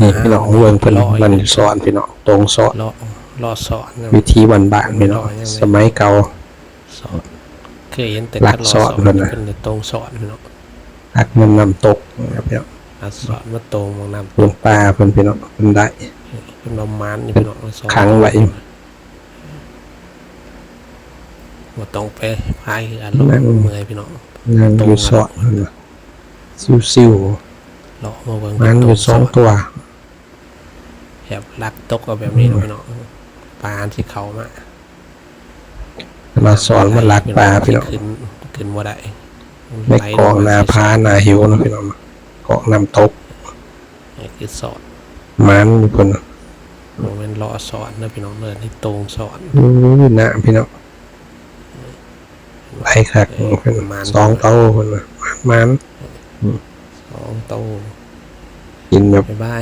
นี่พี่น้องเวิงเพิ่นมันสอนพี่น้องตรงสอนรอรอสอนนะวิธีบ้านๆพี่น้องสมัยเก่าสอนเคยเห็นแต่หลักคัดรสอนเพิ่นน่ะเป็นตรงสอนพี่น้องหักมันนำตกนะครับพี่น้องอัดสอนมาตรงมองนำหลวงป้าเพิ่นพี่น้องเพิ่นได้เป็นประมาณนี่พี่น้องสอนขังไว้บ่ต้องไปพายคืออารมณ์นั่งเมื่อยพี่น้องนั่งอยู่สอนเพิ่นน่ะซิว เลาะมาเบิ่งๆมันอยู่สองตัวแบบลักตกเอาแบบนี้เนาะพี่น้องปลาที่เขามามาสอนมาลักปลาพี่น้องขึ้นขึ้นบ่ได้ในกองนาพานาหิวเนาะพี่น้องเกาะน้ำตกนี่คือสอนมันอยู่เพิ่นน่ะโมเมนรอสอนนะพี่น้องเลยที่ตรงสอนอู้ยน่ะพี่น้องไหลคักเพิ่นน่ะสองเต้าเพิ่นน่ะมันสองโตกิน แบบบ๊ายบา